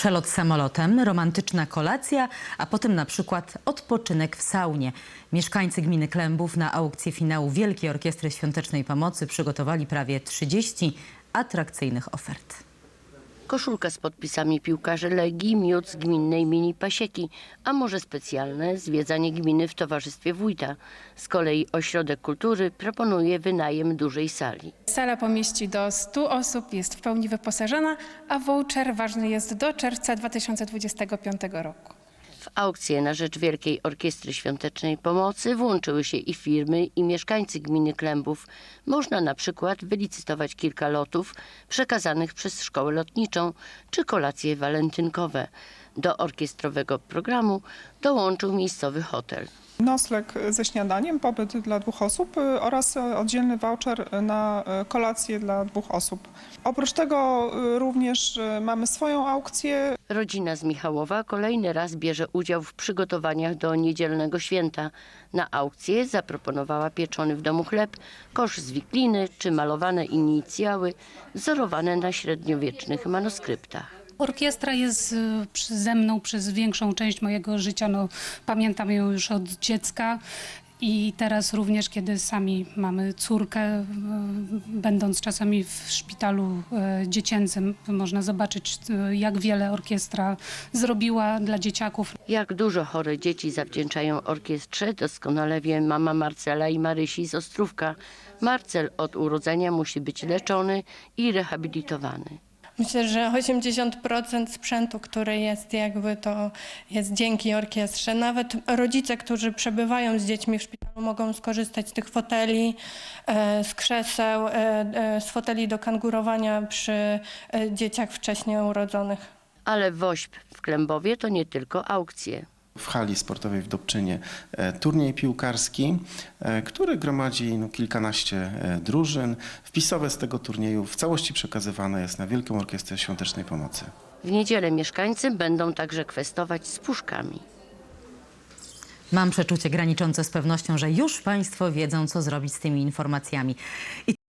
przelot samolotem, romantyczna kolacja, a potem na przykład odpoczynek w saunie. Mieszkańcy gminy Klębów na aukcję finału Wielkiej Orkiestry Świątecznej Pomocy przygotowali prawie 30 atrakcyjnych ofert. Koszulka z podpisami piłkarzy Legii, miód z gminnej mini pasieki, a może specjalne zwiedzanie gminy w towarzystwie wójta. Z kolei Ośrodek Kultury proponuje wynajem dużej sali. Sala pomieści do 100 osób, jest w pełni wyposażona, a voucher ważny jest do czerwca 2025 roku. W aukcję na rzecz Wielkiej Orkiestry Świątecznej Pomocy włączyły się i firmy, i mieszkańcy gminy Klębów. Można na przykład wylicytować kilka lotów przekazanych przez szkołę lotniczą czy kolacje walentynkowe. Do orkiestrowego programu dołączył miejscowy hotel. Nocleg ze śniadaniem, pobyt dla dwóch osób y, oraz y, oddzielny voucher na y, kolację dla dwóch osób. Oprócz tego również mamy swoją aukcję. Rodzina z Michałowa kolejny raz bierze udział w przygotowaniach do niedzielnego święta. Na aukcję zaproponowała pieczony w domu chleb, kosz z wikliny czy malowane inicjały wzorowane na średniowiecznych manuskryptach. Orkiestra jest przy- ze mną przez większą część mojego życia. No, pamiętam ją już od dziecka. I teraz również, kiedy sami mamy córkę, y, będąc czasami w szpitalu y, dziecięcym, można zobaczyć, jak wiele orkiestra zrobiła dla dzieciaków. Jak dużo chore dzieci zawdzięczają orkiestrze, doskonale wie mama Marcela i Marysi z Ostrówka. Marcel od urodzenia musi być leczony i rehabilitowany. Myślę, że 80% sprzętu, który jest jakby to jest dzięki orkiestrze. Nawet rodzice, którzy przebywają z dziećmi w szpitalu mogą skorzystać z tych foteli, e, z krzeseł, e, e, z foteli do kangurowania przy dzieciach wcześniej urodzonych. Ale WOŚP w Klębowie to nie tylko aukcje. W hali sportowej w Dobczynie e, turniej piłkarski, e, który gromadzi no, kilkanaście e, drużyn. Wpisowe z tego turnieju w całości przekazywane jest na Wielką Orkiestrę Świątecznej Pomocy. W niedzielę mieszkańcy będą także kwestować z puszkami. Mam przeczucie graniczące z pewnością, że już Państwo wiedzą, co zrobić z tymi informacjami. I